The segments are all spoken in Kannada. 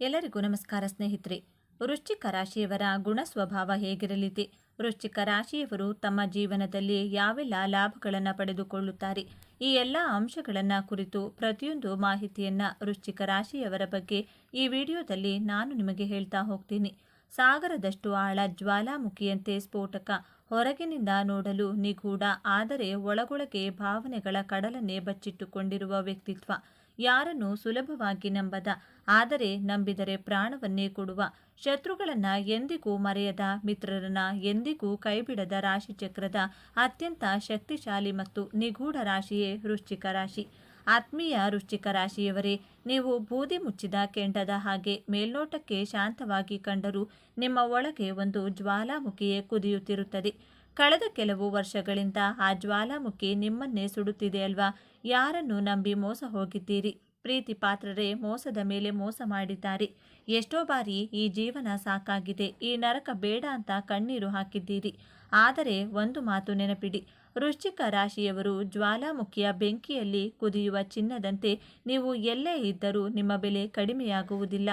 ಎಲ್ಲರಿಗೂ ನಮಸ್ಕಾರ ಸ್ನೇಹಿತರೆ. ವೃಶ್ಚಿಕ ರಾಶಿಯವರ ಗುಣ ಸ್ವಭಾವ ಹೇಗಿರಲಿದೆ? ವೃಶ್ಚಿಕ ರಾಶಿಯವರು ತಮ್ಮ ಜೀವನದಲ್ಲಿ ಯಾವೆಲ್ಲ ಲಾಭಗಳನ್ನು ಪಡೆದುಕೊಳ್ಳುತ್ತಾರೆ? ಈ ಎಲ್ಲ ಅಂಶಗಳನ್ನು ಕುರಿತು ಪ್ರತಿಯೊಂದು ಮಾಹಿತಿಯನ್ನು ವೃಶ್ಚಿಕ ರಾಶಿಯವರ ಬಗ್ಗೆ ಈ ವಿಡಿಯೋದಲ್ಲಿ ನಾನು ನಿಮಗೆ ಹೇಳ್ತಾ ಹೋಗ್ತೀನಿ. ಸಾಗರದಷ್ಟು ಆಳ ಜ್ವಾಲಾಮುಖಿಯಂತೆ ಸ್ಫೋಟಕ ಹೊರಗಿನಿಂದ ನೋಡಲು ನಿಗೂಢ, ಆದರೆ ಒಳಗೊಳಗೆ ಭಾವನೆಗಳ ಕಡಲನ್ನೇ ಬಚ್ಚಿಟ್ಟುಕೊಂಡಿರುವ ವ್ಯಕ್ತಿತ್ವ. ಯಾರನ್ನು ಸುಲಭವಾಗಿ ನಂಬದ, ಆದರೆ ನಂಬಿದರೆ ಪ್ರಾಣವನ್ನೇ ಕೊಡುವ. ಶತ್ರುಗಳನ್ನ ಎಂದಿಗೂ ಮರೆಯದ, ಮಿತ್ರರನ್ನ ಎಂದಿಗೂ ಕೈಬಿಡದ ರಾಶಿಚಕ್ರದ ಅತ್ಯಂತ ಶಕ್ತಿಶಾಲಿ ಮತ್ತು ನಿಗೂಢ ರಾಶಿಯೇ ವೃಶ್ಚಿಕ ರಾಶಿ. ಆತ್ಮೀಯ ವೃಶ್ಚಿಕ ರಾಶಿಯವರೇ, ನೀವು ಬೂದಿ ಮುಚ್ಚಿದ ಕೆಂಡದ ಹಾಗೆ ಮೇಲ್ನೋಟಕ್ಕೆ ಶಾಂತವಾಗಿ ಕಂಡರೂ ನಿಮ್ಮ ಒಳಗೆ ಒಂದು ಜ್ವಾಲಾಮುಖಿಯೇ ಕುದಿಯುತ್ತಿರುತ್ತದೆ. ಕಳೆದ ಕೆಲವು ವರ್ಷಗಳಿಂದ ಆ ಜ್ವಾಲಾಮುಖಿ ನಿಮ್ಮನ್ನೇ ಸುಡುತ್ತಿದೆ ಅಲ್ವಾ? ಯಾರನ್ನು ನಂಬಿ ಮೋಸ ಹೋಗಿದ್ದೀರಿ? ಪ್ರೀತಿ ಪಾತ್ರರೇ, ಮೋಸದ ಮೇಲೆ ಮೋಸ ಮಾಡಿದ್ದಾರೆ. ಎಷ್ಟೋ ಬಾರಿ ಈ ಜೀವನ ಸಾಕಾಗಿದೆ. ಈ ನರಕ ಬೇಡ ಅಂತ ಕಣ್ಣೀರು ಹಾಕಿದ್ದೀರಿ. ಆದರೆ ಒಂದು ಮಾತು ನೆನಪಿಡಿ. ವೃಶ್ಚಿಕ ರಾಶಿಯವರು ಜ್ವಾಲಾಮುಖಿಯ ಬೆಂಕಿಯಲ್ಲಿ ಕುದಿಯುವ ಚಿನ್ನದಂತೆ ನೀವು ಎಲ್ಲೇ ಇದ್ದರೂ ನಿಮ್ಮ ಬೆಲೆ ಕಡಿಮೆಯಾಗುವುದಿಲ್ಲ.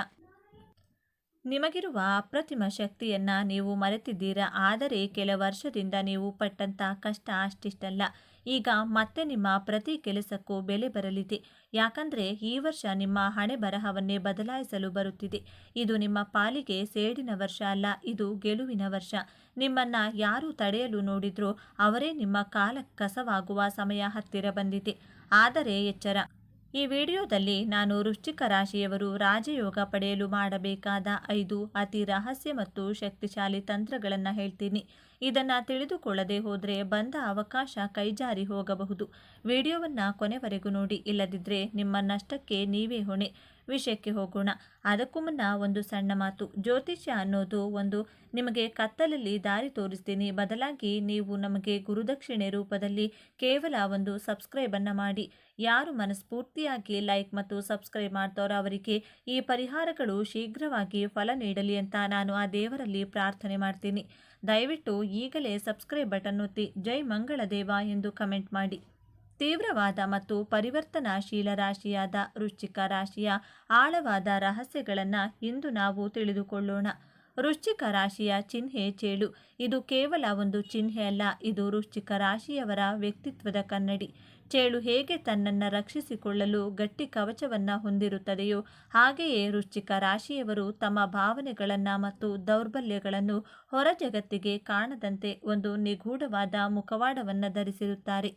ನಿಮಗಿರುವ ಅಪ್ರತಿಮ ಶಕ್ತಿಯನ್ನು ನೀವು ಮರೆತಿದ್ದೀರಾ? ಆದರೆ ಕೆಲ ವರ್ಷದಿಂದ ನೀವು ಪಟ್ಟಂತ ಕಷ್ಟ ಅಷ್ಟಿಷ್ಟಲ್ಲ. ಈಗ ಮತ್ತೆ ನಿಮ್ಮ ಪ್ರತಿ ಕೆಲಸಕ್ಕೂ ಬೆಲೆ ಬರಲಿದೆ. ಯಾಕಂದ್ರೆ ಈ ವರ್ಷ ನಿಮ್ಮ ಹಣೆ ಬರಹವನ್ನೇ ಬದಲಾಯಿಸಲು ಬರುತ್ತಿದೆ. ಇದು ನಿಮ್ಮ ಪಾಲಿಗೆ ಸೇಡಿನ ವರ್ಷ ಅಲ್ಲ, ಇದು ಗೆಲುವಿನ ವರ್ಷ. ನಿಮ್ಮನ್ನ ಯಾರು ತಡೆಯಲು ನೋಡಿದ್ರೂ ಅವರೇ ನಿಮ್ಮ ಕಾಲ ಕಸವಾಗುವ ಸಮಯ ಹತ್ತಿರ ಬಂದಿದೆ. ಆದರೆ ಎಚ್ಚರ ಈ ವಿಡಿಯೋದಲ್ಲಿ ನಾನು ವೃಶ್ಚಿಕ ರಾಶಿಯವರು ರಾಜಯೋಗ ಪಡೆಯಲು ಮಾಡಬೇಕಾದ ಐದು ಅತಿ ರಹಸ್ಯ ಮತ್ತು ಶಕ್ತಿಶಾಲಿ ತಂತ್ರಗಳನ್ನು ಹೇಳ್ತೀನಿ. ಇದನ್ನು ತಿಳಿದುಕೊಳ್ಳದೆ ಹೋದರೆ ಬಂದ ಅವಕಾಶ ಕೈಜಾರಿ ಹೋಗಬಹುದು. ವಿಡಿಯೋವನ್ನು ಕೊನೆವರೆಗೂ ನೋಡಿ. ಇಲ್ಲದಿದ್ದರೆ ನಿಮ್ಮ ನಷ್ಟಕ್ಕೆ ನೀವೇ ಹೊಣೆ. ವಿಷಯಕ್ಕೆ ಹೋಗೋಣ. ಅದಕ್ಕೂ ಮುನ್ನ ಒಂದು ಸಣ್ಣ ಮಾತು. ಜ್ಯೋತಿಷ್ಯ ಅನ್ನೋದು ಒಂದು ನಿಮಗೆ ಕತ್ತಲಲ್ಲಿ ದಾರಿ ತೋರಿಸ್ತೀನಿ. ಬದಲಾಗಿ ನೀವು ನಮಗೆ ಗುರುದಕ್ಷಿಣೆ ರೂಪದಲ್ಲಿ ಕೇವಲ ಒಂದು ಸಬ್ಸ್ಕ್ರೈಬನ್ನು ಮಾಡಿ. ಯಾರು ಮನಸ್ಫೂರ್ತಿಯಾಗಿ ಲೈಕ್ ಮತ್ತು ಸಬ್ಸ್ಕ್ರೈಬ್ ಮಾಡ್ತಾರೋ ಅವರಿಗೆ ಈ ಪರಿಹಾರಗಳು ಶೀಘ್ರವಾಗಿ ಫಲ ನೀಡಲಿ ಅಂತ ನಾನು ಆ ದೇವರಲ್ಲಿ ಪ್ರಾರ್ಥನೆ ಮಾಡ್ತೀನಿ. ದಯವಿಟ್ಟು ಈಗಲೇ ಸಬ್ಸ್ಕ್ರೈಬ್ ಬಟನ್ ಒತ್ತಿ. ಜೈ ಮಂಗಳದೇವ ಎಂದು ಕಮೆಂಟ್ ಮಾಡಿ. ತೀವ್ರವಾದ ಮತ್ತು ಪರಿವರ್ತನಾಶೀಲ ರಾಶಿಯಾದ ವೃಶ್ಚಿಕ ರಾಶಿಯ ಆಳವಾದ ರಹಸ್ಯಗಳನ್ನು ಇಂದು ನಾವು ತಿಳಿದುಕೊಳ್ಳೋಣ. ವೃಶ್ಚಿಕ ರಾಶಿಯ ಚಿಹ್ನೆ ಚೇಳು. ಇದು ಕೇವಲ ಒಂದು ಚಿಹ್ನೆ ಅಲ್ಲ, ಇದು ವೃಶ್ಚಿಕ ರಾಶಿಯವರ ವ್ಯಕ್ತಿತ್ವದ ಕನ್ನಡಿ. ಚೇಳು ಹೇಗೆ ತನ್ನನ್ನು ರಕ್ಷಿಸಿಕೊಳ್ಳಲು ಗಟ್ಟಿ ಕವಚವನ್ನು ಹೊಂದಿರುತ್ತದೆಯೋ, ಹಾಗೆಯೇ ವೃಶ್ಚಿಕ ರಾಶಿಯವರು ತಮ್ಮ ಭಾವನೆಗಳನ್ನು ಮತ್ತು ದೌರ್ಬಲ್ಯಗಳನ್ನು ಹೊರ ಜಗತ್ತಿಗೆ ಕಾಣದಂತೆ ಒಂದು ನಿಗೂಢವಾದ ಮುಖವಾಡವನ್ನು ಧರಿಸಿರುತ್ತಾರೆ.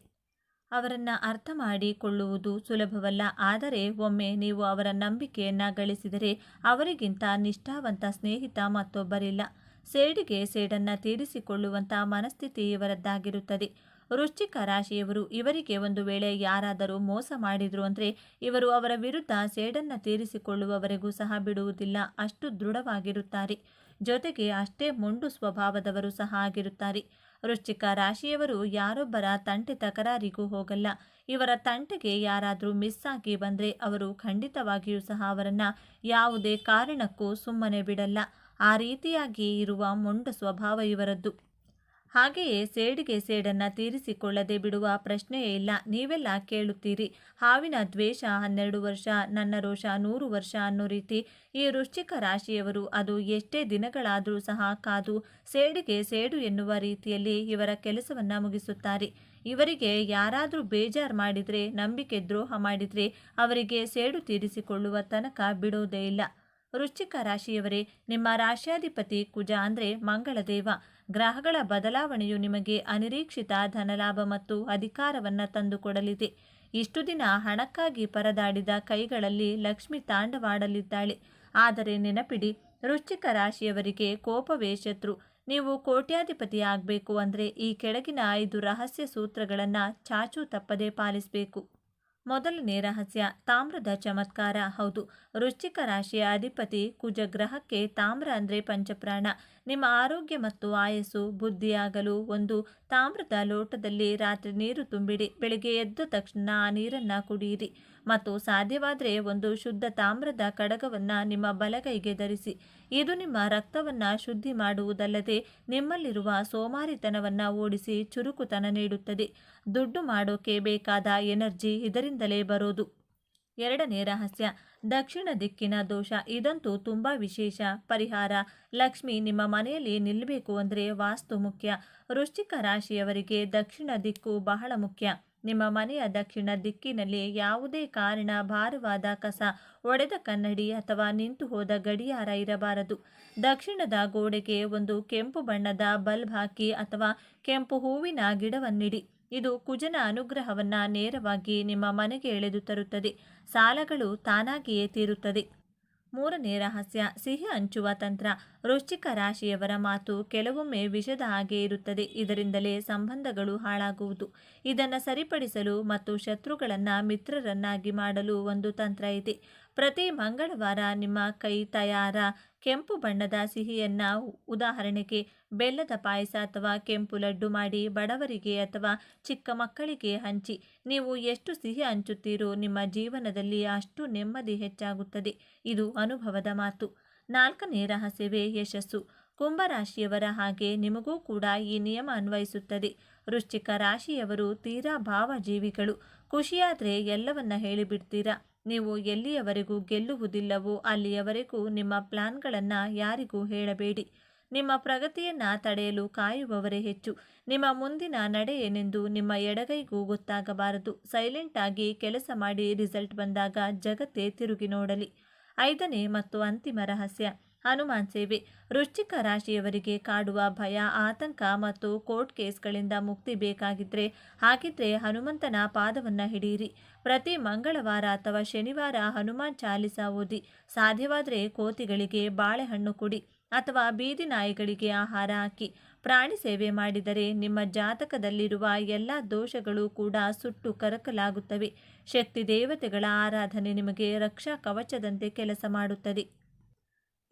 ಅವರನ್ನು ಅರ್ಥ ಮಾಡಿಕೊಳ್ಳುವುದು ಸುಲಭವಲ್ಲ. ಆದರೆ ಒಮ್ಮೆ ನೀವು ಅವರ ನಂಬಿಕೆಯನ್ನು ಗಳಿಸಿದರೆ ಅವರಿಗಿಂತ ನಿಷ್ಠಾವಂತ ಸ್ನೇಹಿತ ಮತ್ತೊಬ್ಬರಿಲ್ಲ. ಸೇಡಿಗೆ ಸೇಡನ್ನು ತೀರಿಸಿಕೊಳ್ಳುವಂಥ ಮನಸ್ಥಿತಿ ಇವರದ್ದಾಗಿರುತ್ತದೆ. ವೃಶ್ಚಿಕ ರಾಶಿಯವರು ಇವರಿಗೆ ಒಂದು ವೇಳೆ ಯಾರಾದರೂ ಮೋಸ ಮಾಡಿದ್ರು ಅಂದರೆ ಇವರು ಅವರ ವಿರುದ್ಧ ಸೇಡನ್ನು ತೀರಿಸಿಕೊಳ್ಳುವವರೆಗೂ ಸಹ ಬಿಡುವುದಿಲ್ಲ. ಅಷ್ಟು ದೃಢವಾಗಿರುತ್ತಾರೆ. ಜೊತೆಗೆ ಅಷ್ಟೇ ಮೊಂಡು ಸ್ವಭಾವದವರು ಸಹ ಆಗಿರುತ್ತಾರೆ. ವೃಶ್ಚಿಕ ರಾಶಿಯವರು ಯಾರೊಬ್ಬರ ತಂಟೆ ತಕರಾರಿಗೂ ಹೋಗಲ್ಲ. ಇವರ ತಂಟೆಗೆ ಯಾರಾದರೂ ಮಿಸ್ ಆಗಿ ಬಂದರೆ ಅವರು ಖಂಡಿತವಾಗಿಯೂ ಸಹ ಅವರನ್ನು ಯಾವುದೇ ಕಾರಣಕ್ಕೂ ಸುಮ್ಮನೆ ಬಿಡಲ್ಲ. ಆ ರೀತಿಯಾಗಿ ಇರುವ ಮೊಂಡ ಸ್ವಭಾವ ಇವರದ್ದು. ಹಾಗೆಯೇ ಸೇಡಿಗೆ ಸೇಡನ್ನು ತೀರಿಸಿಕೊಳ್ಳದೆ ಬಿಡುವ ಪ್ರಶ್ನೆಯೇ ಇಲ್ಲ. ನೀವೆಲ್ಲ ಕೇಳುತ್ತೀರಿ. ಹಾವಿನ ದ್ವೇಷ ಹನ್ನೆರಡು ವರ್ಷ, ನನ್ನ ರೋಷ ನೂರು ವರ್ಷ ಅನ್ನೋ ರೀತಿ ಈ ವೃಶ್ಚಿಕ ರಾಶಿಯವರು ಅದು ಎಷ್ಟೇ ದಿನಗಳಾದರೂ ಸಹ ಕಾದು ಸೇಡಿಗೆ ಸೇಡು ಎನ್ನುವ ರೀತಿಯಲ್ಲಿ ಇವರ ಕೆಲಸವನ್ನು ಮುಗಿಸುತ್ತಾರೆ. ಇವರಿಗೆ ಯಾರಾದರೂ ಬೇಜಾರು ಮಾಡಿದರೆ, ನಂಬಿಕೆ ದ್ರೋಹ ಮಾಡಿದರೆ ಅವರಿಗೆ ಸೇಡು ತೀರಿಸಿಕೊಳ್ಳುವ ತನಕ ಬಿಡೋದೇ ಇಲ್ಲ. ವೃಶ್ಚಿಕ ರಾಶಿಯವರೇ, ನಿಮ್ಮ ರಾಶ್ಯಾಧಿಪತಿ ಕುಜ ಅಂದರೆ ಮಂಗಳದೇವ. ಗ್ರಹಗಳ ಬದಲಾವಣೆಯು ನಿಮಗೆ ಅನಿರೀಕ್ಷಿತ ಧನಲಾಭ ಮತ್ತು ಅಧಿಕಾರವನ್ನು ತಂದುಕೊಡಲಿದೆ. ಇಷ್ಟು ದಿನ ಹಣಕ್ಕಾಗಿ ಪರದಾಡಿದ ಕೈಗಳಲ್ಲಿ ಲಕ್ಷ್ಮಿ ತಾಂಡವಾಡಲಿದ್ದಾಳೆ. ಆದರೆ ನೆನಪಿಡಿ, ವೃಶ್ಚಿಕ ರಾಶಿಯವರಿಗೆ ಕೋಪವೇ ಶತ್ರು. ನೀವು ಕೋಟ್ಯಾಧಿಪತಿ ಆಗಬೇಕು ಅಂದರೆ ಈ ಕೆಳಗಿನ ಐದು ರಹಸ್ಯ ಸೂತ್ರಗಳನ್ನು ಚಾಚು ತಪ್ಪದೆ ಪಾಲಿಸಬೇಕು. ಮೊದಲನೇ ರಹಸ್ಯ, ತಾಮ್ರದ ಚಮತ್ಕಾರ. ಹೌದು, ವೃಶ್ಚಿಕ ರಾಶಿಯ ಅಧಿಪತಿ ಕುಜ ಗ್ರಹಕ್ಕೆ ತಾಮ್ರ ಅಂದರೆ ಪಂಚಪ್ರಾಣ. ನಿಮ್ಮ ಆರೋಗ್ಯ ಮತ್ತು ಆಯಸ್ಸು, ಬುದ್ಧಿಯಾಗಲು ಒಂದು ತಾಮ್ರದ ಲೋಟದಲ್ಲಿ ರಾತ್ರಿ ನೀರು ತುಂಬಿಡಿ. ಬೆಳಿಗ್ಗೆ ಎದ್ದ ತಕ್ಷಣ ಆ ನೀರನ್ನು ಕುಡಿಯಿರಿ. ಮತ್ತು ಸಾಧ್ಯವಾದರೆ ಒಂದು ಶುದ್ಧ ತಾಮ್ರದ ಕಡಗವನ್ನು ನಿಮ್ಮ ಬಲಗೈಗೆ ಧರಿಸಿ. ಇದು ನಿಮ್ಮ ರಕ್ತವನ್ನು ಶುದ್ಧಿ ಮಾಡುವುದಲ್ಲದೆ ನಿಮ್ಮಲ್ಲಿರುವ ಸೋಮಾರಿತನವನ್ನು ಓಡಿಸಿ ಚುರುಕುತನ ನೀಡುತ್ತದೆ. ದುಡ್ಡು ಮಾಡೋಕೆ ಬೇಕಾದ ಎನರ್ಜಿ ಇದರಿಂದಲೇ ಬರೋದು. ಎರಡನೇ ರಹಸ್ಯ. ದಕ್ಷಿಣ ದಿಕ್ಕಿನ ದೋಷ. ಇದಂತೂ ತುಂಬ ವಿಶೇಷ. ಪರಿಹಾರ. ಲಕ್ಷ್ಮಿ ನಿಮ್ಮ ಮನೆಯಲ್ಲಿ ನಿಲ್ಲಬೇಕು ಅಂದರೆ ವಾಸ್ತು ಮುಖ್ಯ. ವೃಶ್ಚಿಕ ರಾಶಿಯವರಿಗೆ ದಕ್ಷಿಣ ದಿಕ್ಕು ಬಹಳ ಮುಖ್ಯ. ನಿಮ್ಮ ಮನೆಯ ದಕ್ಷಿಣ ದಿಕ್ಕಿನಲ್ಲಿ ಯಾವುದೇ ಕಾರಣ, ಭಾರವಾದ ಕಸ, ಒಡೆದ ಕನ್ನಡಿ ಅಥವಾ ನಿಂತು ಹೋದ ಗಡಿಯಾರ ಇರಬಾರದು. ದಕ್ಷಿಣದ ಗೋಡೆಗೆ ಒಂದು ಕೆಂಪು ಬಣ್ಣದ ಬಲ್ಬ್ ಹಾಕಿ ಅಥವಾ ಕೆಂಪು ಹೂವಿನ ಗಿಡವನ್ನಿಡಿ. ಇದು ಕುಜನ ಅನುಗ್ರಹವನ್ನ ನೇರವಾಗಿ ನಿಮ್ಮ ಮನೆಗೆ ಎಳೆದು ತರುತ್ತದೆ. ಸಾಲಗಳು ತಾನಾಗಿಯೇ ತೀರುತ್ತದೆ. ಮೂರನೇ ರಹಸ್ಯ, ಸಿಹಿ ಹಂಚುವ ತಂತ್ರ. ವೃಶ್ಚಿಕ ರಾಶಿಯವರ ಮಾತು ಕೆಲವೊಮ್ಮೆ ವಿಷದ ಹಾಗೆ ಇರುತ್ತದೆ. ಇದರಿಂದಲೇ ಸಂಬಂಧಗಳು ಹಾಳಾಗುವುದು. ಇದನ್ನು ಸರಿಪಡಿಸಲು ಮತ್ತು ಶತ್ರುಗಳನ್ನು ಮಿತ್ರರನ್ನಾಗಿ ಮಾಡಲು ಒಂದು ತಂತ್ರ ಇದೆ. ಪ್ರತಿ ಮಂಗಳವಾರ ನಿಮ್ಮ ಕೈ ತಯಾರ ಕೆಂಪು ಬಣ್ಣದ ಸಿಹಿಯನ್ನು ಉದಾಹರಣೆಗೆ ಬೆಲ್ಲದ ಪಾಯಸ ಅಥವಾ ಕೆಂಪು ಲಡ್ಡು ಮಾಡಿ ಬಡವರಿಗೆ ಅಥವಾ ಚಿಕ್ಕ ಮಕ್ಕಳಿಗೆ ಹಂಚಿ, ನೀವು ಎಷ್ಟು ಸಿಹಿ ಹಂಚುತ್ತೀರೋ ನಿಮ್ಮ ಜೀವನದಲ್ಲಿ ಅಷ್ಟು ನೆಮ್ಮದಿ ಹೆಚ್ಚಾಗುತ್ತದೆ. ಇದು ಅನುಭವದ ಮಾತು. ನಾಲ್ಕನೇ ರಹಸ್ಯವೇ ಯಶಸ್ಸು. ಕುಂಭರಾಶಿಯವರ ಹಾಗೆ ನಿಮಗೂ ಕೂಡ ಈ ನಿಯಮ ಅನ್ವಯಿಸುತ್ತದೆ. ವೃಶ್ಚಿಕ ರಾಶಿಯವರು ತೀರಾ ಭಾವಜೀವಿಗಳು. ಖುಷಿಯಾದರೆ ಎಲ್ಲವನ್ನ ಹೇಳಿಬಿಡ್ತೀರಾ? ನೀವು ಎಲ್ಲಿಯವರೆಗೂ ಗೆಲ್ಲುವುದಿಲ್ಲವೋ ಅಲ್ಲಿಯವರೆಗೂ ನಿಮ್ಮ ಪ್ಲಾನ್ಗಳನ್ನು ಯಾರಿಗೂ ಹೇಳಬೇಡಿ. ನಿಮ್ಮ ಪ್ರಗತಿಯನ್ನು ತಡೆಯಲು ಕಾಯುವವರೇ ಹೆಚ್ಚು. ನಿಮ್ಮ ಮುಂದಿನ ನಡೆ ಏನೆಂದು ನಿಮ್ಮ ಎಡಗೈಗೂ ಗೊತ್ತಾಗಬಾರದು. ಸೈಲೆಂಟ್ ಆಗಿ ಕೆಲಸ ಮಾಡಿ ರಿಸಲ್ಟ್ ಬಂದಾಗ ಜಗತ್ತೇ ತಿರುಗಿ ನೋಡಲಿ. ಐದನೇ ಮತ್ತು ಅಂತಿಮ ರಹಸ್ಯ. ಹನುಮಾನ್ ಸೇವೆ. ವೃಶ್ಚಿಕ ರಾಶಿಯವರಿಗೆ ಕಾಡುವ ಭಯ, ಆತಂಕ ಮತ್ತು ಕೋರ್ಟ್ ಕೇಸ್ಗಳಿಂದ ಮುಕ್ತಿ ಬೇಕಾಗಿದ್ರೆ ಹಾಗಿದ್ರೆ ಹನುಮಂತನ ಪಾದವನ್ನು ಹಿಡಿಯಿರಿ ಪ್ರತಿ ಮಂಗಳವಾರ ಅಥವಾ ಶನಿವಾರ ಹನುಮಾನ್ ಚಾಲಿಸ ಓದಿ. ಸಾಧ್ಯವಾದರೆ ಕೋತಿಗಳಿಗೆ ಬಾಳೆಹಣ್ಣು ಕೊಡಿ ಅಥವಾ ಬೀದಿ ನಾಯಿಗಳಿಗೆ ಆಹಾರ ಹಾಕಿ. ಪ್ರಾಣಿ ಸೇವೆ ಮಾಡಿದರೆ ನಿಮ್ಮ ಜಾತಕದಲ್ಲಿರುವ ಎಲ್ಲ ದೋಷಗಳು ಕೂಡ ಸುಟ್ಟು ಕರಕಲಾಗುತ್ತವೆ. ಶಕ್ತಿ ದೇವತೆಗಳ ಆರಾಧನೆ ನಿಮಗೆ ರಕ್ಷಾ ಕವಚದಂತೆ ಕೆಲಸ ಮಾಡುತ್ತದೆ.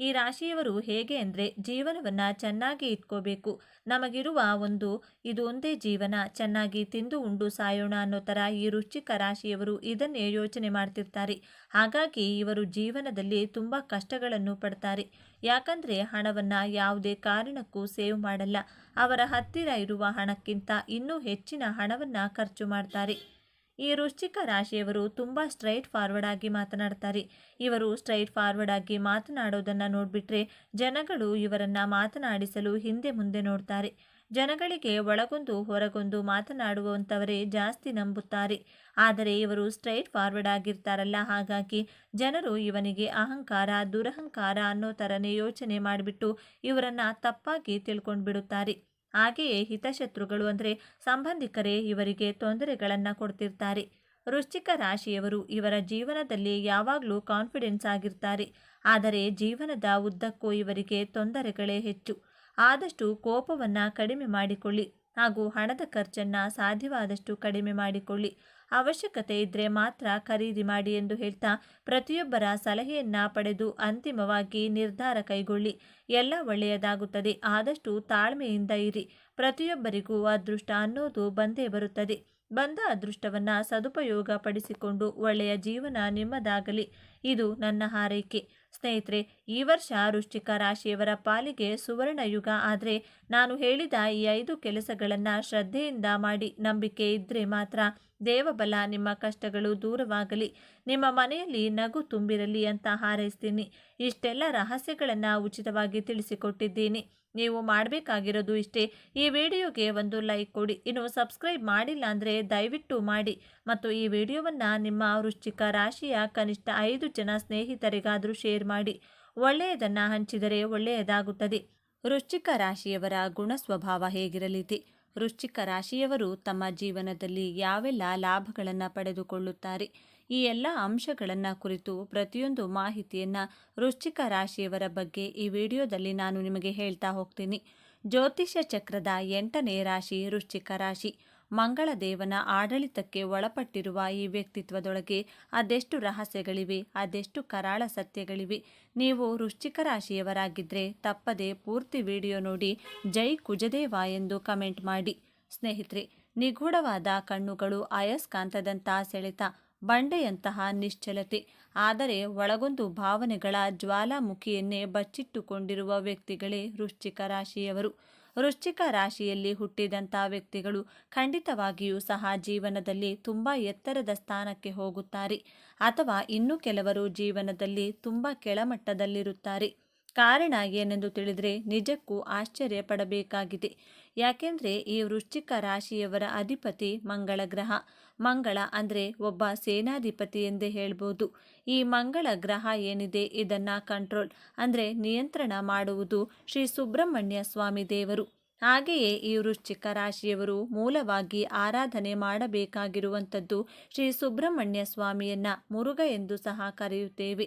ಈ ರಾಶಿಯವರು ಹೇಗೆ ಅಂದರೆ ಜೀವನವನ್ನು ಚೆನ್ನಾಗಿ ಇಟ್ಕೋಬೇಕು. ನಮಗಿರುವ ಒಂದು ಇದೊಂದೇ ಜೀವನ, ಚೆನ್ನಾಗಿ ತಿಂದು ಉಂಡು ಸಾಯೋಣ ಅನ್ನೋ ಥರ ಈ ವೃಶ್ಚಿಕ ರಾಶಿಯವರು ಇದನ್ನೇ ಯೋಚನೆ ಮಾಡ್ತಿರ್ತಾರೆ. ಹಾಗಾಗಿ ಇವರು ಜೀವನದಲ್ಲಿ ತುಂಬ ಕಷ್ಟಗಳನ್ನು ಪಡ್ತಾರೆ. ಯಾಕಂದರೆ ಹಣವನ್ನು ಯಾವುದೇ ಕಾರಣಕ್ಕೂ ಸೇವ್ ಮಾಡಲ್ಲ. ಅವರ ಹತ್ತಿರ ಇರುವ ಹಣಕ್ಕಿಂತ ಇನ್ನೂ ಹೆಚ್ಚಿನ ಹಣವನ್ನು ಖರ್ಚು ಮಾಡ್ತಾರೆ. ಈ ವೃಶ್ಚಿಕ ರಾಶಿಯವರು ತುಂಬ ಸ್ಟ್ರೈಟ್ ಫಾರ್ವರ್ಡ್ ಆಗಿ ಮಾತನಾಡ್ತಾರೆ. ಇವರು ಸ್ಟ್ರೈಟ್ ಫಾರ್ವರ್ಡ್ ಆಗಿ ಮಾತನಾಡೋದನ್ನು ನೋಡಿಬಿಟ್ರೆ ಜನಗಳು ಇವರನ್ನು ಮಾತನಾಡಿಸಲು ಹಿಂದೆ ಮುಂದೆ ನೋಡ್ತಾರೆ. ಜನಗಳಿಗೆ ಒಳಗೊಂದು ಹೊರಗೊಂದು ಮಾತನಾಡುವಂಥವರೇ ಜಾಸ್ತಿ ನಂಬುತ್ತಾರೆ. ಆದರೆ ಇವರು ಸ್ಟ್ರೈಟ್ ಫಾರ್ವರ್ಡ್ ಆಗಿರ್ತಾರಲ್ಲ, ಹಾಗಾಗಿ ಜನರು ಇವನಿಗೆ ಅಹಂಕಾರ, ದುರಹಂಕಾರ ಅನ್ನೋ ಥರನೇ ಯೋಚನೆ ಮಾಡಿಬಿಟ್ಟು ಇವರನ್ನು ತಪ್ಪಾಗಿ ತಿಳ್ಕೊಂಡು ಬಿಡುತ್ತಾರೆ ಹಾಗೆಯೇ ಹಿತಶತ್ರುಗಳು ಅಂದರೆ ಸಂಬಂಧಿಕರೇ ಇವರಿಗೆ ತೊಂದರೆಗಳನ್ನು ಕೊಡ್ತಿರ್ತಾರೆ. ವೃಶ್ಚಿಕ ರಾಶಿಯವರು ಇವರ ಜೀವನದಲ್ಲಿ ಯಾವಾಗಲೂ ಕಾನ್ಫಿಡೆನ್ಸ್ ಆಗಿರ್ತಾರೆ. ಆದರೆ ಜೀವನದ ಉದ್ದಕ್ಕೂ ಇವರಿಗೆ ತೊಂದರೆಗಳೇ ಹೆಚ್ಚು. ಆದಷ್ಟು ಕೋಪವನ್ನು ಕಡಿಮೆ ಮಾಡಿಕೊಳ್ಳಿ ಹಾಗೂ ಹಣದ ಖರ್ಚನ್ನು ಸಾಧ್ಯವಾದಷ್ಟು ಕಡಿಮೆ ಮಾಡಿಕೊಳ್ಳಿ. ಅವಶ್ಯಕತೆ ಇದ್ದರೆ ಮಾತ್ರ ಖರೀದಿ ಮಾಡಿ ಎಂದು ಹೇಳ್ತಾ ಪ್ರತಿಯೊಬ್ಬರ ಸಲಹೆಯನ್ನ ಪಡೆದು ಅಂತಿಮವಾಗಿ ನಿರ್ಧಾರ ಕೈಗೊಳ್ಳಿ. ಎಲ್ಲ ಒಳ್ಳೆಯದಾಗುತ್ತದೆ. ಆದಷ್ಟು ತಾಳ್ಮೆಯಿಂದ ಇರಿ. ಪ್ರತಿಯೊಬ್ಬರಿಗೂ ಅದೃಷ್ಟ ಅನ್ನೋದು ಬಂದೇ ಬರುತ್ತದೆ. ಬಂದ ಅದೃಷ್ಟವನ್ನು ಸದುಪಯೋಗ ಪಡಿಸಿಕೊಂಡು ಒಳ್ಳೆಯ ಜೀವನ ನಿಮ್ಮದಾಗಲಿ. ಇದು ನನ್ನ ಹಾರೈಕೆ. ಸ್ನೇಹಿತರೆ, ಈ ವರ್ಷ ವೃಶ್ಚಿಕ ರಾಶಿಯವರ ಪಾಲಿಗೆ ಸುವರ್ಣ ಯುಗ. ಆದರೆ ನಾನು ಹೇಳಿದ ಈ ಐದು ಕೆಲಸಗಳನ್ನು ಶ್ರದ್ಧೆಯಿಂದ ಮಾಡಿ ನಂಬಿಕೆ ಇದ್ದರೆ ಮಾತ್ರ ದೇವಬಲ ನಿಮ್ಮ ಕಷ್ಟಗಳು ದೂರವಾಗಲಿ, ನಿಮ್ಮ ಮನೆಯಲ್ಲಿ ನಗು ತುಂಬಿರಲಿ ಅಂತ ಹಾರೈಸ್ತೀನಿ. ಇಷ್ಟೆಲ್ಲ ರಹಸ್ಯಗಳನ್ನು ಉಚಿತವಾಗಿ ತಿಳಿಸಿಕೊಟ್ಟಿದ್ದೀನಿ. ನೀವು ಮಾಡಬೇಕಾಗಿರೋದು ಇಷ್ಟೇ. ಈ ವಿಡಿಯೋಗೆ ಒಂದು ಲೈಕ್ ಕೊಡಿ. ಇನ್ನು ಸಬ್ಸ್ಕ್ರೈಬ್ ಮಾಡಿಲ್ಲ ಅಂದರೆ ದಯವಿಟ್ಟು ಮಾಡಿ. ಮತ್ತು ಈ ವಿಡಿಯೋವನ್ನು ನಿಮ್ಮ ವೃಶ್ಚಿಕ ರಾಶಿಯ ಕನಿಷ್ಠ ಐದು ಜನ ಸ್ನೇಹಿತರಿಗಾದರೂ ಶೇರ್ ಮಾಡಿ. ಒಳ್ಳೆಯದನ್ನು ಹಂಚಿದರೆ ಒಳ್ಳೆಯದಾಗುತ್ತದೆ. ವೃಶ್ಚಿಕ ರಾಶಿಯವರ ಗುಣ ಸ್ವಭಾವ ಹೇಗಿರಲಿದೆ? ವೃಶ್ಚಿಕ ರಾಶಿಯವರು ತಮ್ಮ ಜೀವನದಲ್ಲಿ ಯಾವೆಲ್ಲ ಲಾಭಗಳನ್ನು ಪಡೆದುಕೊಳ್ಳುತ್ತಾರೆ? ಈ ಎಲ್ಲ ಅಂಶಗಳನ್ನು ಕುರಿತು ಪ್ರತಿಯೊಂದು ಮಾಹಿತಿಯನ್ನು ವೃಶ್ಚಿಕ ರಾಶಿಯವರ ಬಗ್ಗೆ ಈ ವಿಡಿಯೋದಲ್ಲಿ ನಾನು ನಿಮಗೆ ಹೇಳ್ತಾ ಹೋಗ್ತೀನಿ. ಜ್ಯೋತಿಷ್ಯ ಚಕ್ರದ ಎಂಟನೇ ರಾಶಿ ವೃಶ್ಚಿಕ ರಾಶಿ. ಮಂಗಳ ದೇವನ ಆಡಳಿತಕ್ಕೆ ಒಳಪಟ್ಟಿರುವ ಈ ವ್ಯಕ್ತಿತ್ವದೊಳಗೆ ಅದೆಷ್ಟು ರಹಸ್ಯಗಳಿವೆ, ಅದೆಷ್ಟು ಕರಾಳ ಸತ್ಯಗಳಿವೆ, ನೀವು ವೃಶ್ಚಿಕ ರಾಶಿಯವರಾಗಿದ್ದರೆ ತಪ್ಪದೆ ಪೂರ್ತಿ ವಿಡಿಯೋ ನೋಡಿ ಜೈ ಕುಜದೇವ ಎಂದು ಕಮೆಂಟ್ ಮಾಡಿ. ಸ್ನೇಹಿತರೆ, ನಿಗೂಢವಾದ ಕಣ್ಣುಗಳು ಅಯಸ್ಕಾಂತದಂಥ ಸೆಳೆತ. ಬಂಡೆಯಂತಹ ನಿಶ್ಚಲತೆ. ಆದರೆ ಒಳಗೊಂದು ಭಾವನೆಗಳ ಜ್ವಾಲಾಮುಖಿಯನ್ನೇ ಬಚ್ಚಿಟ್ಟುಕೊಂಡಿರುವ ವ್ಯಕ್ತಿಗಳೇ ವೃಶ್ಚಿಕ ರಾಶಿಯವರು. ವೃಶ್ಚಿಕ ರಾಶಿಯಲ್ಲಿ ಹುಟ್ಟಿದಂಥ ವ್ಯಕ್ತಿಗಳು ಖಂಡಿತವಾಗಿಯೂ ಸಹ ಜೀವನದಲ್ಲಿ ತುಂಬ ಎತ್ತರದ ಸ್ಥಾನಕ್ಕೆ ಹೋಗುತ್ತಾರೆ. ಅಥವಾ ಇನ್ನು ಕೆಲವರು ಜೀವನದಲ್ಲಿ ತುಂಬ ಕೆಳಮಟ್ಟದಲ್ಲಿರುತ್ತಾರೆ. ಕಾರಣ ಏನೆಂದು ತಿಳಿದರೆ ನಿಜಕ್ಕೂ ಆಶ್ಚರ್ಯ ಪಡಬೇಕಾಗಿದೆ ಯಾಕೆಂದರೆ ಈ ವೃಶ್ಚಿಕ ರಾಶಿಯವರ ಅಧಿಪತಿ ಮಂಗಳ ಗ್ರಹ ಮಂಗಳ ಅಂದರೆ ಒಬ್ಬ ಸೇನಾಧಿಪತಿ ಎಂದೇ ಹೇಳ್ಬೋದು. ಈ ಮಂಗಳ ಗ್ರಹ ಏನಿದೆ ಇದನ್ನು ಕಂಟ್ರೋಲ್ ಅಂದರೆ ನಿಯಂತ್ರಣ ಮಾಡುವುದು ಶ್ರೀ ಸುಬ್ರಹ್ಮಣ್ಯ ಸ್ವಾಮಿ ದೇವರು. ಹಾಗೆಯೇ ಈ ವೃಶ್ಚಿಕ ರಾಶಿಯವರು ಮೂಲವಾಗಿ ಆರಾಧನೆ ಮಾಡಬೇಕಾಗಿರುವಂಥದ್ದು ಶ್ರೀ ಸುಬ್ರಹ್ಮಣ್ಯ ಸ್ವಾಮಿಯನ್ನ ಮುರುಘ ಎಂದು ಸಹ ಕರೆಯುತ್ತೇವೆ.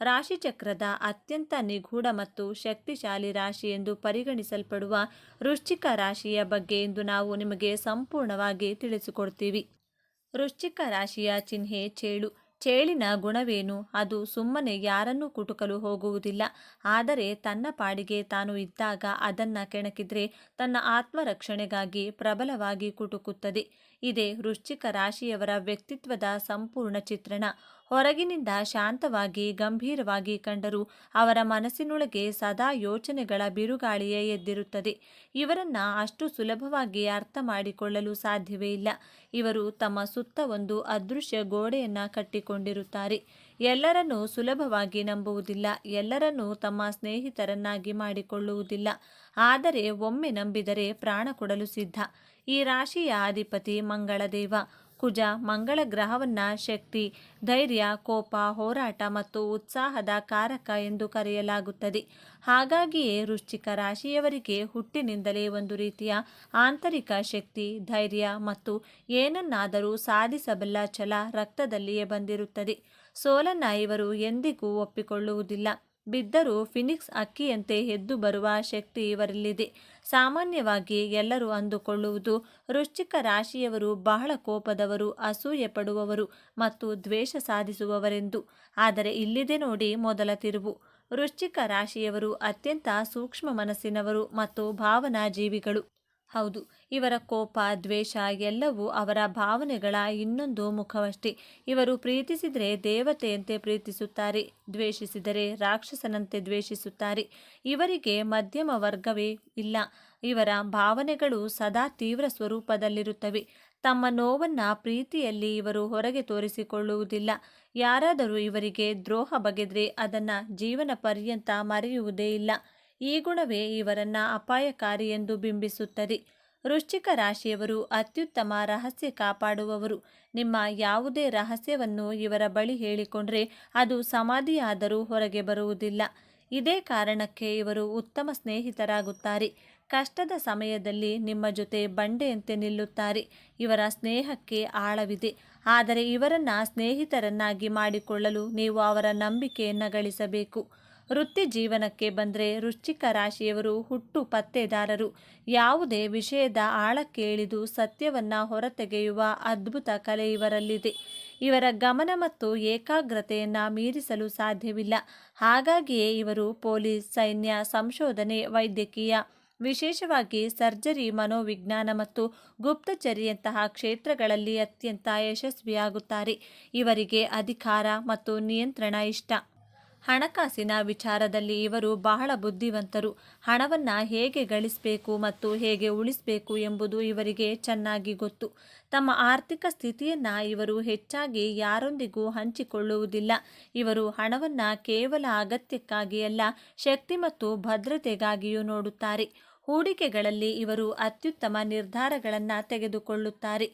ರಾಶಿಚಕ್ರದ ಅತ್ಯಂತ ನಿಗೂಢ ಮತ್ತು ಶಕ್ತಿಶಾಲಿ ರಾಶಿ ಎಂದು ಪರಿಗಣಿಸಲ್ಪಡುವ ವೃಶ್ಚಿಕ ರಾಶಿಯ ಬಗ್ಗೆ ಇಂದು ನಾವು ನಿಮಗೆ ಸಂಪೂರ್ಣವಾಗಿ ತಿಳಿಸಿಕೊಡ್ತೀವಿ. ವೃಶ್ಚಿಕ ರಾಶಿಯ ಚಿಹ್ನೆ ಚೇಳು. ಚೇಳಿನ ಗುಣವೇನು? ಅದು ಸುಮ್ಮನೆ ಯಾರನ್ನೂ ಕುಟುಕಲು ಹೋಗುವುದಿಲ್ಲ. ಆದರೆ ತನ್ನ ಪಾಡಿಗೆ ತಾನು ಇದ್ದಾಗ ಅದನ್ನ ಕೆಣಕಿದ್ರೆ ತನ್ನ ಆತ್ಮರಕ್ಷಣೆಗಾಗಿ ಪ್ರಬಲವಾಗಿ ಕುಟುಕುತ್ತದೆ. ಇದೇ ವೃಶ್ಚಿಕ ರಾಶಿಯವರ ವ್ಯಕ್ತಿತ್ವದ ಸಂಪೂರ್ಣ ಚಿತ್ರಣ. ಹೊರಗಿನಿಂದ ಶಾಂತವಾಗಿ, ಗಂಭೀರವಾಗಿ ಕಂಡರೂ ಅವರ ಮನಸ್ಸಿನೊಳಗೆ ಸದಾ ಯೋಚನೆಗಳ ಬಿರುಗಾಳಿಯೇ ಎದ್ದಿರುತ್ತದೆ. ಇವರನ್ನ ಅಷ್ಟು ಸುಲಭವಾಗಿ ಅರ್ಥ ಮಾಡಿಕೊಳ್ಳಲು ಸಾಧ್ಯವೇ ಇಲ್ಲ. ಇವರು ತಮ್ಮ ಸುತ್ತ ಒಂದು ಅದೃಶ್ಯ ಗೋಡೆಯನ್ನ ಕಟ್ಟಿಕೊಂಡಿರುತ್ತಾರೆ. ಎಲ್ಲರನ್ನೂ ಸುಲಭವಾಗಿ ನಂಬುವುದಿಲ್ಲ. ಎಲ್ಲರನ್ನೂ ತಮ್ಮ ಸ್ನೇಹಿತರನ್ನಾಗಿ ಮಾಡಿಕೊಳ್ಳುವುದಿಲ್ಲ. ಆದರೆ ಒಮ್ಮೆ ನಂಬಿದರೆ ಪ್ರಾಣ ಕೊಡಲು ಸಿದ್ಧ. ಈ ರಾಶಿಯ ಅಧಿಪತಿ ಮಂಗಳದೇವ. ಕುಜ, ಮಂಗಳ ಗ್ರಹವನ್ನ ಶಕ್ತಿ, ಧೈರ್ಯ, ಕೋಪ, ಹೋರಾಟ ಮತ್ತು ಉತ್ಸಾಹದ ಕಾರಕ ಎಂದು ಕರೆಯಲಾಗುತ್ತದೆ. ಹಾಗಾಗಿಯೇ ವೃಶ್ಚಿಕ ರಾಶಿಯವರಿಗೆ ಹುಟ್ಟಿನಿಂದಲೇ ಒಂದು ರೀತಿಯ ಆಂತರಿಕ ಶಕ್ತಿ, ಧೈರ್ಯ ಮತ್ತು ಏನನ್ನಾದರೂ ಸಾಧಿಸಬಲ್ಲ ಛಲ ರಕ್ತದಲ್ಲಿಯೇ ಬಂದಿರುತ್ತದೆ. ಸೋಲನ್ನ ಇವರು ಎಂದಿಗೂ ಒಪ್ಪಿಕೊಳ್ಳುವುದಿಲ್ಲ. ಬಿದ್ದರೂ ಫಿನಿಕ್ಸ್ ಅಕ್ಕಿಯಂತೆ ಎದ್ದು ಬರುವ ಶಕ್ತಿ ಇವರಲ್ಲಿದೆ. ಸಾಮಾನ್ಯವಾಗಿ ಎಲ್ಲರೂ ಅಂದುಕೊಳ್ಳುವುದು ವೃಶ್ಚಿಕ ರಾಶಿಯವರು ಬಹಳ ಕೋಪದವರು, ಅಸೂಯೆ ಪಡುವವರು ಮತ್ತು ದ್ವೇಷ ಸಾಧಿಸುವವರೆಂದು. ಆದರೆ ಇಲ್ಲಿದೆ ನೋಡಿ ಮೊದಲ ತಿರುವು. ವೃಶ್ಚಿಕ ರಾಶಿಯವರು ಅತ್ಯಂತ ಸೂಕ್ಷ್ಮ ಮನಸ್ಸಿನವರು ಮತ್ತು ಭಾವನಾ ಜೀವಿಗಳು ಹೌದು, ಇವರ ಕೋಪ, ದ್ವೇಷ ಎಲ್ಲವೂ ಅವರ ಭಾವನೆಗಳ ಇನ್ನೊಂದು ಮುಖವಷ್ಟೇ. ಇವರು ಪ್ರೀತಿಸಿದರೆ ದೇವತೆಯಂತೆ ಪ್ರೀತಿಸುತ್ತಾರೆ, ದ್ವೇಷಿಸಿದರೆ ರಾಕ್ಷಸನಂತೆ ದ್ವೇಷಿಸುತ್ತಾರೆ. ಇವರಿಗೆ ಮಧ್ಯಮ ವರ್ಗವೇ ಇಲ್ಲ. ಇವರ ಭಾವನೆಗಳು ಸದಾ ತೀವ್ರ ಸ್ವರೂಪದಲ್ಲಿರುತ್ತವೆ. ತಮ್ಮ ನೋವನ್ನು ಪ್ರೀತಿಯಲ್ಲಿ ಇವರು ಹೊರಗೆ ತೋರಿಸಿಕೊಳ್ಳುವುದಿಲ್ಲ. ಯಾರಾದರೂ ಇವರಿಗೆ ದ್ರೋಹ ಬಗೆದರೆ ಅದನ್ನು ಜೀವನ ಪರ್ಯಂತ ಮರೆಯುವುದೇ ಇಲ್ಲ. ಈ ಗುಣವೇ ಇವರನ್ನ ಅಪಾಯಕಾರಿ ಎಂದು ಬಿಂಬಿಸುತ್ತದೆ. ವೃಶ್ಚಿಕ ರಾಶಿಯವರು ಅತ್ಯುತ್ತಮ ರಹಸ್ಯ ಕಾಪಾಡುವವರು. ನಿಮ್ಮ ಯಾವುದೇ ರಹಸ್ಯವನ್ನು ಇವರ ಬಳಿ ಹೇಳಿಕೊಂಡ್ರೆ ಅದು ಸಮಾಧಿಯಾದರೂ ಹೊರಗೆ ಬರುವುದಿಲ್ಲ. ಇದೇ ಕಾರಣಕ್ಕೆ ಇವರು ಉತ್ತಮ ಸ್ನೇಹಿತರಾಗುತ್ತಾರೆ. ಕಷ್ಟದ ಸಮಯದಲ್ಲಿ ನಿಮ್ಮ ಜೊತೆ ಬಂಡೆಯಂತೆ ನಿಲ್ಲುತ್ತಾರೆ. ಇವರ ಸ್ನೇಹಕ್ಕೆ ಆಳವಿದೆ. ಆದರೆ ಇವರನ್ನ ಸ್ನೇಹಿತರನ್ನಾಗಿ ಮಾಡಿಕೊಳ್ಳಲು ನೀವು ಅವರ ನಂಬಿಕೆಯನ್ನು ಗಳಿಸಬೇಕು. ವೃತ್ತಿ ಜೀವನಕ್ಕೆ ಬಂದರೆ ವೃಶ್ಚಿಕ ರಾಶಿಯವರು ಹುಟ್ಟು ಪತ್ತೆದಾರರು. ಯಾವುದೇ ವಿಷಯದ ಆಳಕ್ಕೆ ಇಳಿದು ಸತ್ಯವನ್ನ ಹೊರತೆಗೆಯುವ ಅದ್ಭುತ ಕಲೆ ಇವರಲ್ಲಿದೆ. ಇವರ ಗಮನ ಮತ್ತು ಏಕಾಗ್ರತೆಯನ್ನು ಮೀರಿಸಲು ಸಾಧ್ಯವಿಲ್ಲ. ಹಾಗಾಗಿಯೇ ಇವರು ಪೊಲೀಸ್, ಸೈನ್ಯ, ಸಂಶೋಧನೆ, ವೈದ್ಯಕೀಯ, ವಿಶೇಷವಾಗಿ ಸರ್ಜರಿ, ಮನೋವಿಜ್ಞಾನ ಮತ್ತು ಗುಪ್ತಚರಿಯಂತಹ ಕ್ಷೇತ್ರಗಳಲ್ಲಿ ಅತ್ಯಂತ ಯಶಸ್ವಿಯಾಗುತ್ತಾರೆ. ಇವರಿಗೆ ಅಧಿಕಾರ ಮತ್ತು ನಿಯಂತ್ರಣ ಇಷ್ಟ. ಹಣಕಾಸಿನ ವಿಚಾರದಲ್ಲಿ ಇವರು ಬಹಳ ಬುದ್ಧಿವಂತರು. ಹಣವನ್ನು ಹೇಗೆ ಗಳಿಸಬೇಕು ಮತ್ತು ಹೇಗೆ ಉಳಿಸಬೇಕು ಎಂಬುದು ಇವರಿಗೆ ಚೆನ್ನಾಗಿ ಗೊತ್ತು. ತಮ್ಮ ಆರ್ಥಿಕ ಸ್ಥಿತಿಯನ್ನು ಇವರು ಹೆಚ್ಚಾಗಿ ಯಾರೊಂದಿಗೂ ಹಂಚಿಕೊಳ್ಳುವುದಿಲ್ಲ. ಇವರು ಹಣವನ್ನು ಕೇವಲ ಅಗತ್ಯಕ್ಕಾಗಿ ಅಲ್ಲ, ಶಕ್ತಿ ಮತ್ತು ಭದ್ರತೆಗಾಗಿಯೂ ನೋಡುತ್ತಾರೆ. ಹೂಡಿಕೆಗಳಲ್ಲಿ ಇವರು ಅತ್ಯುತ್ತಮ ನಿರ್ಧಾರಗಳನ್ನು ತೆಗೆದುಕೊಳ್ಳುತ್ತಾರೆ.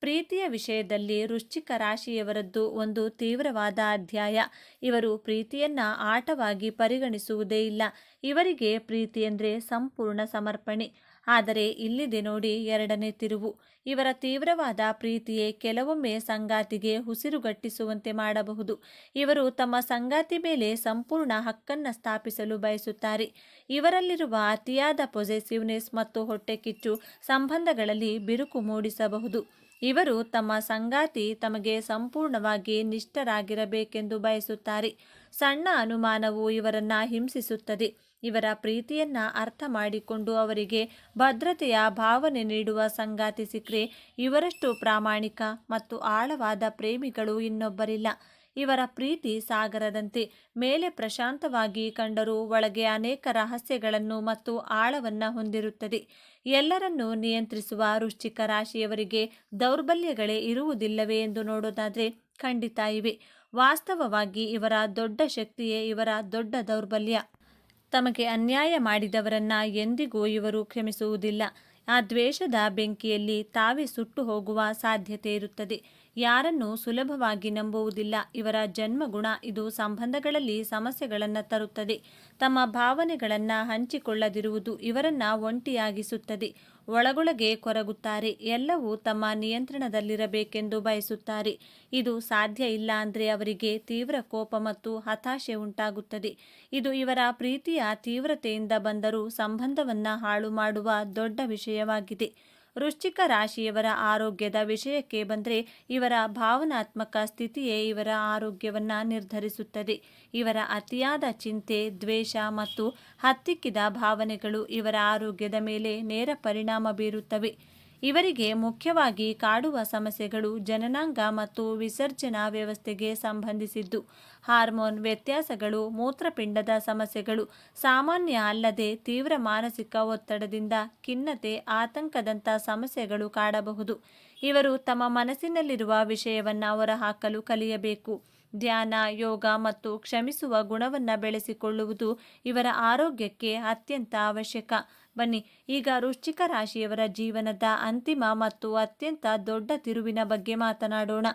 ಪ್ರೀತಿಯ ವಿಷಯದಲ್ಲಿ ವೃಶ್ಚಿಕ ರಾಶಿಯವರದ್ದು ಒಂದು ತೀವ್ರವಾದ ಅಧ್ಯಾಯ. ಇವರು ಪ್ರೀತಿಯನ್ನ ಆಟವಾಗಿ ಪರಿಗಣಿಸುವುದೇ ಇಲ್ಲ. ಇವರಿಗೆ ಪ್ರೀತಿ ಅಂದರೆ ಸಂಪೂರ್ಣ ಸಮರ್ಪಣೆ. ಆದರೆ ಇಲ್ಲಿದೆ ನೋಡಿ ಎರಡನೇ ತಿರುವು. ಇವರ ತೀವ್ರವಾದ ಪ್ರೀತಿಯೇ ಕೆಲವೊಮ್ಮೆ ಸಂಗಾತಿಗೆ ಉಸಿರುಗಟ್ಟಿಸುವಂತೆ ಮಾಡಬಹುದು. ಇವರು ತಮ್ಮ ಸಂಗಾತಿ ಮೇಲೆ ಸಂಪೂರ್ಣ ಹಕ್ಕನ್ನು ಸ್ಥಾಪಿಸಲು ಬಯಸುತ್ತಾರೆ. ಇವರಲ್ಲಿರುವ ಅತಿಯಾದ ಪೊಸೆಸಿವ್ನೆಸ್ ಮತ್ತು ಹೊಟ್ಟೆಕಿಚ್ಚು ಸಂಬಂಧಗಳಲ್ಲಿ ಬಿರುಕು ಮೂಡಿಸಬಹುದು. ಇವರು ತಮ್ಮ ಸಂಗಾತಿ ತಮಗೆ ಸಂಪೂರ್ಣವಾಗಿ ನಿಷ್ಠರಾಗಿರಬೇಕೆಂದು ಬಯಸುತ್ತಾರೆ. ಸಣ್ಣ ಅನುಮಾನವು ಇವರನ್ನ ಹಿಂಸಿಸುತ್ತದೆ. ಇವರ ಪ್ರೀತಿಯನ್ನ ಅರ್ಥ ಮಾಡಿಕೊಂಡು ಅವರಿಗೆ ಭದ್ರತೆಯ ಭಾವನೆ ನೀಡುವ ಸಂಗಾತಿ ಸಿಕ್ಕರೆ ಇವರಷ್ಟು ಪ್ರಾಮಾಣಿಕ ಮತ್ತು ಆಳವಾದ ಪ್ರೇಮಿಗಳು ಇನ್ನೊಬ್ಬರಿಲ್ಲ. ಇವರ ಪ್ರೀತಿ ಸಾಗರದಂತೆ. ಮೇಲೆ ಪ್ರಶಾಂತವಾಗಿ ಕಂಡರೂ ಒಳಗೆ ಅನೇಕ ರಹಸ್ಯಗಳನ್ನು ಮತ್ತು ಆಳವನ್ನು ಹೊಂದಿರುತ್ತದೆ. ಎಲ್ಲರನ್ನು ನಿಯಂತ್ರಿಸುವ ವೃಶ್ಚಿಕ ರಾಶಿಯವರಿಗೆ ದೌರ್ಬಲ್ಯಗಳೇ ಇರುವುದಿಲ್ಲವೇ ಎಂದು ನೋಡೋದಾದರೆ ಖಂಡಿತ ಇವೆ. ವಾಸ್ತವವಾಗಿ ಇವರ ದೊಡ್ಡ ಶಕ್ತಿಯೇ ಇವರ ದೊಡ್ಡ ದೌರ್ಬಲ್ಯ. ತಮಗೆ ಅನ್ಯಾಯ ಮಾಡಿದವರನ್ನ ಎಂದಿಗೂ ಇವರು ಕ್ಷಮಿಸುವುದಿಲ್ಲ. ಆ ದ್ವೇಷದ ಬೆಂಕಿಯಲ್ಲಿ ತಾವೇ ಸುಟ್ಟು ಹೋಗುವ ಸಾಧ್ಯತೆ ಇರುತ್ತದೆ. ಯಾರನ್ನು ಸುಲಭವಾಗಿ ನಂಬುವುದಿಲ್ಲ. ಇವರ ಜನ್ಮಗುಣ ಇದು ಸಂಬಂಧಗಳಲ್ಲಿ ಸಮಸ್ಯೆಗಳನ್ನು ತರುತ್ತದೆ. ತಮ್ಮ ಭಾವನೆಗಳನ್ನು ಹಂಚಿಕೊಳ್ಳದಿರುವುದು ಇವರನ್ನು ಒಂಟಿಯಾಗಿಸುತ್ತದೆ. ಒಳಗೊಳಗೆ ಕೊರಗುತ್ತಾರೆ. ಎಲ್ಲವೂ ತಮ್ಮ ನಿಯಂತ್ರಣದಲ್ಲಿರಬೇಕೆಂದು ಬಯಸುತ್ತಾರೆ. ಇದು ಸಾಧ್ಯ ಇಲ್ಲ ಅಂದರೆ ಅವರಿಗೆ ತೀವ್ರ ಕೋಪ ಮತ್ತು ಹತಾಶೆ ಉಂಟಾಗುತ್ತದೆ. ಇದು ಇವರ ಪ್ರೀತಿಯ ತೀವ್ರತೆಯಿಂದ ಬಂದರೂ ಸಂಬಂಧವನ್ನ ಹಾಳು ಮಾಡುವ ದೊಡ್ಡ ವಿಷಯವಾಗಿದೆ. ವೃಶ್ಚಿಕ ರಾಶಿಯವರ ಆರೋಗ್ಯದ ವಿಷಯಕ್ಕೆ ಬಂದರೆ ಇವರ ಭಾವನಾತ್ಮಕ ಸ್ಥಿತಿಯೇ ಇವರ ಆರೋಗ್ಯವನ್ನು ನಿರ್ಧರಿಸುತ್ತದೆ. ಇವರ ಅತಿಯಾದ ಚಿಂತೆ, ದ್ವೇಷ ಮತ್ತು ಹತ್ತಿಕ್ಕಿದ ಭಾವನೆಗಳು ಇವರ ಆರೋಗ್ಯದ ಮೇಲೆ ನೇರ ಪರಿಣಾಮ ಬೀರುತ್ತವೆ. ಇವರಿಗೆ ಮುಖ್ಯವಾಗಿ ಕಾಡುವ ಸಮಸ್ಯೆಗಳು ಜನನಾಂಗ ಮತ್ತು ವಿಸರ್ಜನಾ ವ್ಯವಸ್ಥೆಗೆ ಸಂಬಂಧಿಸಿದ್ದು. ಹಾರ್ಮೋನ್ ವ್ಯತ್ಯಾಸಗಳು, ಮೂತ್ರಪಿಂಡದ ಸಮಸ್ಯೆಗಳು, ಸಾಮಾನ್ಯ ಅಲ್ಲದೆ ತೀವ್ರ ಮಾನಸಿಕ ಒತ್ತಡದಿಂದ ಖಿನ್ನತೆ ಆತಂಕದಂಥ ಸಮಸ್ಯೆಗಳು ಕಾಡಬಹುದು. ಇವರು ತಮ್ಮ ಮನಸ್ಸಿನಲ್ಲಿರುವ ವಿಷಯವನ್ನು ಹೊರಹಾಕಲು ಕಲಿಯಬೇಕು. ಧ್ಯಾನ, ಯೋಗ ಮತ್ತು ಕ್ಷಮಿಸುವ ಗುಣವನ್ನು ಬೆಳೆಸಿಕೊಳ್ಳುವುದು ಇವರ ಆರೋಗ್ಯಕ್ಕೆ ಅತ್ಯಂತ ಅವಶ್ಯಕ. ಬನ್ನಿ. ಈಗ ವೃಶ್ಚಿಕ ರಾಶಿಯವರ ಜೀವನದ ಅಂತಿಮ ಮತ್ತು ಅತ್ಯಂತ ದೊಡ್ಡ ತಿರುವಿನ ಬಗ್ಗೆ ಮಾತನಾಡೋಣ.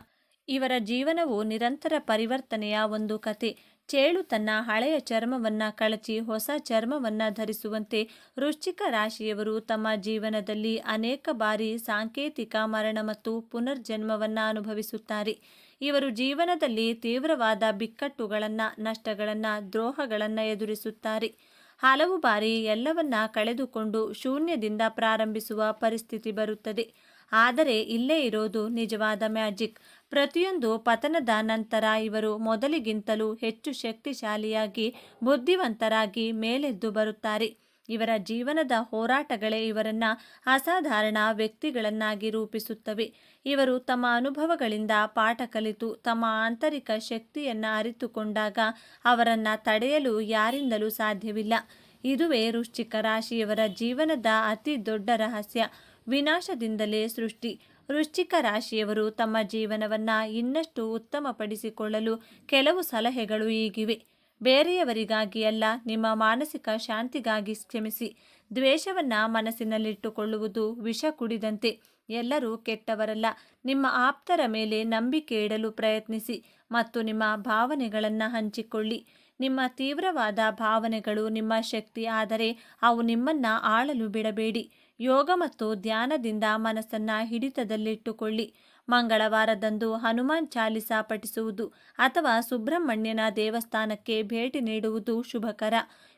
ಇವರ ಜೀವನವು ನಿರಂತರ ಪರಿವರ್ತನೆಯ ಒಂದು ಕತೆ ಚೇಳು ತನ್ನ ಹಳೆಯ ಚರ್ಮವನ್ನ ಕಳಚಿ ಹೊಸ ಚರ್ಮವನ್ನ ಧರಿಸುವಂತೆ ವೃಶ್ಚಿಕ ರಾಶಿಯವರು ತಮ್ಮ ಜೀವನದಲ್ಲಿ ಅನೇಕ ಬಾರಿ ಸಾಂಕೇತಿಕ ಮರಣ ಮತ್ತು ಪುನರ್ಜನ್ಮವನ್ನ ಅನುಭವಿಸುತ್ತಾರೆ. ಇವರು ಜೀವನದಲ್ಲಿ ತೀವ್ರವಾದ ಬಿಕ್ಕಟ್ಟುಗಳನ್ನು, ನಷ್ಟಗಳನ್ನು, ದ್ರೋಹಗಳನ್ನು ಎದುರಿಸುತ್ತಾರೆ. ಹಲವು ಬಾರಿ ಎಲ್ಲವನ್ನ ಕಳೆದುಕೊಂಡು ಶೂನ್ಯದಿಂದ ಪ್ರಾರಂಭಿಸುವ ಪರಿಸ್ಥಿತಿ ಬರುತ್ತದೆ. ಆದರೆ ಇಲ್ಲೇ ಇರೋದು ನಿಜವಾದ ಮ್ಯಾಜಿಕ್. ಪ್ರತಿಯೊಂದು ಪತನದ ನಂತರ ಇವರು ಮೊದಲಿಗಿಂತಲೂ ಹೆಚ್ಚು ಶಕ್ತಿಶಾಲಿಯಾಗಿ, ಬುದ್ಧಿವಂತರಾಗಿ ಮೇಲೆದ್ದು ಬರುತ್ತಾರೆ. ಇವರ ಜೀವನದ ಹೋರಾಟಗಳೇ ಇವರನ್ನ ಅಸಾಧಾರಣ ವ್ಯಕ್ತಿಗಳನ್ನಾಗಿ ರೂಪಿಸುತ್ತವೆ. ಇವರು ತಮ್ಮ ಅನುಭವಗಳಿಂದ ಪಾಠ ಕಲಿತು ತಮ್ಮ ಆಂತರಿಕ ಶಕ್ತಿಯನ್ನು ಅರಿತುಕೊಂಡಾಗ ಅವರನ್ನು ತಡೆಯಲು ಯಾರಿಂದಲೂ ಸಾಧ್ಯವಿಲ್ಲ. ಇದುವೇ ವೃಶ್ಚಿಕ ರಾಶಿಯವರ ಜೀವನದ ಅತಿ ದೊಡ್ಡ ರಹಸ್ಯ, ವಿನಾಶದಿಂದಲೇ ಸೃಷ್ಟಿ. ವೃಶ್ಚಿಕ ರಾಶಿಯವರು ತಮ್ಮ ಜೀವನವನ್ನು ಇನ್ನಷ್ಟು ಉತ್ತಮಪಡಿಸಿಕೊಳ್ಳಲು ಕೆಲವು ಸಲಹೆಗಳು ಈಗಿವೆ. ಬೇರೆಯವರಿಗಾಗಿ ಅಲ್ಲ, ನಿಮ್ಮ ಮಾನಸಿಕ ಶಾಂತಿಗಾಗಿ ಕ್ಷಮಿಸಿ. ದ್ವೇಷವನ್ನ ಮನಸ್ಸಿನಲ್ಲಿಟ್ಟುಕೊಳ್ಳುವುದು ವಿಷ ಕುಡಿದಂತೆ. ಎಲ್ಲರೂ ಕೆಟ್ಟವರಲ್ಲ. ನಿಮ್ಮ ಆಪ್ತರ ಮೇಲೆ ನಂಬಿಕೆ ಇಡಲು ಪ್ರಯತ್ನಿಸಿ ಮತ್ತು ನಿಮ್ಮ ಭಾವನೆಗಳನ್ನು ಹಂಚಿಕೊಳ್ಳಿ. ನಿಮ್ಮ ತೀವ್ರವಾದ ಭಾವನೆಗಳು ನಿಮ್ಮ ಶಕ್ತಿ, ಆದರೆ ಅವು ನಿಮ್ಮನ್ನ ಆಳಲು ಬಿಡಬೇಡಿ. ಯೋಗ ಮತ್ತು ಧ್ಯಾನದಿಂದ ಮನಸ್ಸನ್ನ ಹಿಡಿತದಲ್ಲಿಟ್ಟುಕೊಳ್ಳಿ. ಮಂಗಳವಾರದಂದು ಹನುಮಾನ್ ಚಾಲಿಸ ಪಠಿಸುವುದು ಅಥವಾ ಸುಬ್ರಹ್ಮಣ್ಯನ ದೇವಸ್ಥಾನಕ್ಕೆ ಭೇಟಿ ನೀಡುವುದು ಶುಭಕರ.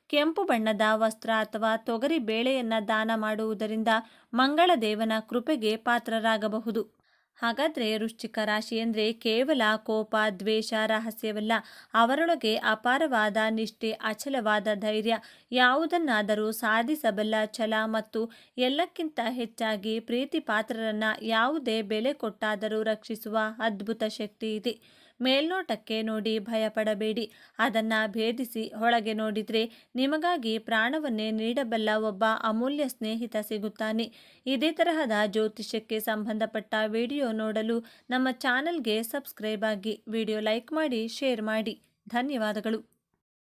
ಕೆಂಪು ಬಣ್ಣದ ವಸ್ತ್ರ ಅಥವಾ ತೊಗರಿ ಬೇಳೆಯನ್ನ ದಾನ ಮಾಡುವುದರಿಂದ ಮಂಗಳದೇವನ ಕೃಪೆಗೆ ಪಾತ್ರರಾಗಬಹುದು. ಹಾಗಾದರೆ ವೃಶ್ಚಿಕ ರಾಶಿ ಅಂದ್ರೆ ಕೇವಲ ಕೋಪ, ದ್ವೇಷ, ರಹಸ್ಯವಲ್ಲ. ಅವರೊಳಗೆ ಅಪಾರವಾದ ನಿಷ್ಠೆ, ಅಚಲವಾದ ಧೈರ್ಯ ಯಾವುದನ್ನಾದರೂ ಸಾಧಿಸಬಲ್ಲ ಛಲ ಮತ್ತು ಎಲ್ಲಕ್ಕಿಂತ ಹೆಚ್ಚಾಗಿ ಪ್ರೀತಿ ಪಾತ್ರರನ್ನ ಯಾವುದೇ ಬೆಲೆ ಕೊಟ್ಟಾದರೂ ರಕ್ಷಿಸುವ ಅದ್ಭುತ ಶಕ್ತಿ ಇದೆ. ಮೇಲ್ನೋಟಕ್ಕೆ ನೋಡಿ ಭಯಪಡಬೇಡಿ. ಅದನ್ನ ಭೇದಿಸಿ ಒಳಗೆ ನೋಡಿದ್ರೆ ನಿಮಗಾಗಿ ಪ್ರಾಣವನ್ನೇ ನೀಡಬಲ್ಲ ಒಬ್ಬ ಅಮೂಲ್ಯ ಸ್ನೇಹಿತ ಸಿಗುತ್ತಾನೆ. ಇದೇ ತರಹದ ಜ್ಯೋತಿಷ್ಯಕ್ಕೆ ಸಂಬಂಧಪಟ್ಟ ವಿಡಿಯೋ ನೋಡಲು ನಮ್ಮ ಚಾನಲ್ಗೆ ಸಬ್ಸ್ಕ್ರೈಬ್ ಆಗಿ ವಿಡಿಯೋ ಲೈಕ್ ಮಾಡಿ, ಶೇರ್ ಮಾಡಿ. ಧನ್ಯವಾದಗಳು.